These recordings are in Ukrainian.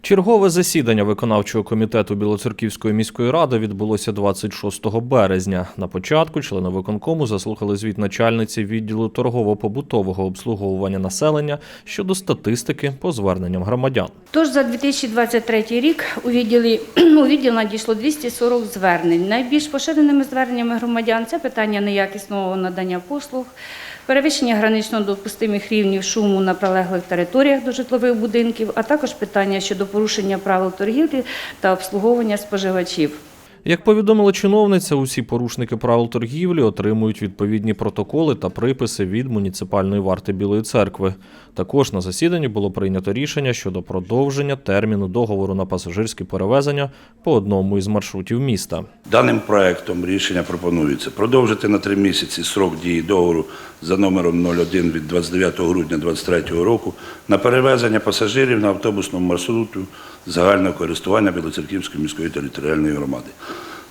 Чергове засідання виконавчого комітету Білоцерківської міської ради відбулося 26 березня. На початку члени виконкому заслухали звіт начальниці відділу торгово-побутового обслуговування населення щодо статистики по зверненням громадян. Тож за 2023 рік у відділі у відділ надійшло 240 звернень. Найбільш поширеними зверненнями громадян це питання неякісного надання послуг, перевищення гранично допустимих рівнів шуму на прилеглих територіях до житлових будинків, а також питання щодо порушення правил торгівлі та обслуговування споживачів. Як повідомила чиновниця, усі порушники правил торгівлі отримують відповідні протоколи та приписи від муніципальної варти Білої церкви. Також на засіданні було прийнято рішення щодо продовження терміну договору на пасажирські перевезення по одному із маршрутів міста. Даним проектом рішення пропонується продовжити на три місяці срок дії договору за номером 01 від 29 грудня 2023 року на перевезення пасажирів на автобусному маршруту загального користування Білоцерківської міської територіальної громади.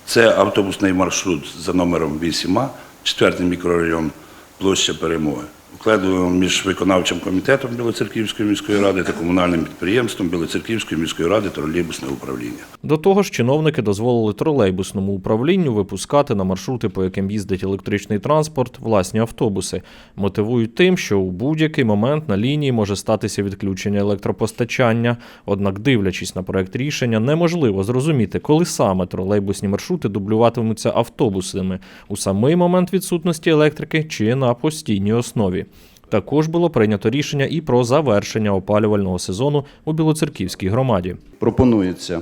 Це автобусний маршрут за номером 8А, 4 мікрорайон, площа Перемоги. Укладено між виконавчим комітетом Білоцерківської міської ради та комунальним підприємством Білоцерківської міської ради тролейбусне управління. До того ж, чиновники дозволили тролейбусному управлінню випускати на маршрути, по яким їздить електричний транспорт, власні автобуси. Мотивують тим, що у будь-який момент на лінії може статися відключення електропостачання. Однак, дивлячись на проект рішення, неможливо зрозуміти, коли саме тролейбусні маршрути дублюватимуться автобусними у самий момент відсутності електрики чи на постійній основі. Також було прийнято рішення і про завершення опалювального сезону у Білоцерківській громаді. Пропонується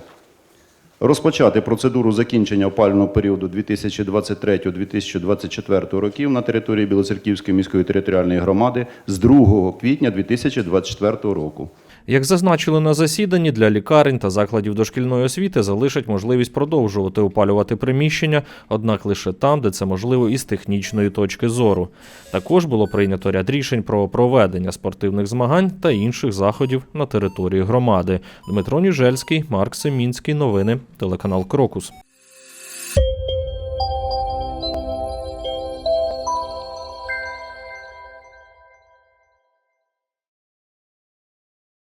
розпочати процедуру закінчення опалювального періоду 2023-2024 років на території Білоцерківської міської територіальної громади з 2 квітня 2024 року. Як зазначили на засіданні, для лікарень та закладів дошкільної освіти залишать можливість продовжувати опалювати приміщення, однак лише там, де це можливо із технічної точки зору. Також було прийнято ряд рішень про проведення спортивних змагань та інших заходів на території громади. Дмитро Ніжельський, Марк Семінський. Новини, телеканал Крокус.